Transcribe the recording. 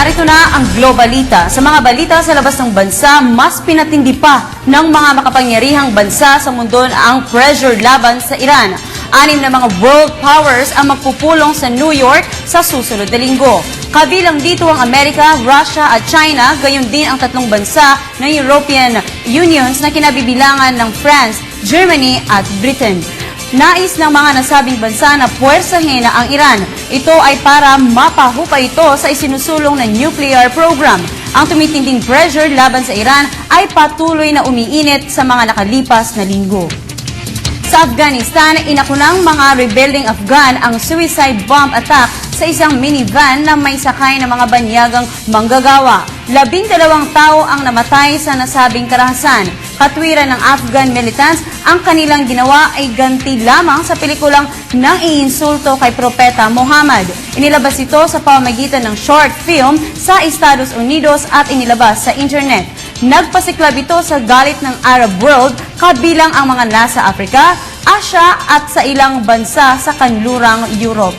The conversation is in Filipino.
Narito na ang Globalita. Sa mga balita sa labas ng bansa, mas pinatindi pa ng mga makapangyarihang bansa sa mundo ang pressure laban sa Iran. Anim na mga world powers ang magpupulong sa New York sa susunod na linggo. Kabilang dito ang Amerika, Russia at China, gayon din ang tatlong bansa ng European Unions na kinabibilangan ng France, Germany at Britain. Nais ng mga nasabing bansa na puwersahin ang Iran. Ito ay para mapahupay ito sa isinusulong na nuclear program. Ang tumitinding pressure laban sa Iran ay patuloy na umiinit sa mga nakalipas na linggo. Sa Afghanistan, inakunang mga rebelling Afghan ang suicide bomb attack sa isang minivan na may sakay ng mga banyagang manggagawa. Labing dalawang tao ang namatay sa nasabing karahasan. Katwiran ng Afghan militants, ang kanilang ginawa ay ganti lamang sa pelikulang nang iinsulto kay Propeta Muhammad. Inilabas ito sa pamamagitan ng short film sa Estados Unidos at inilabas sa internet. Nagpasiklab ito sa galit ng Arab world kabilang ang mga nasa Afrika, Asya at sa ilang bansa sa kanlurang Europa.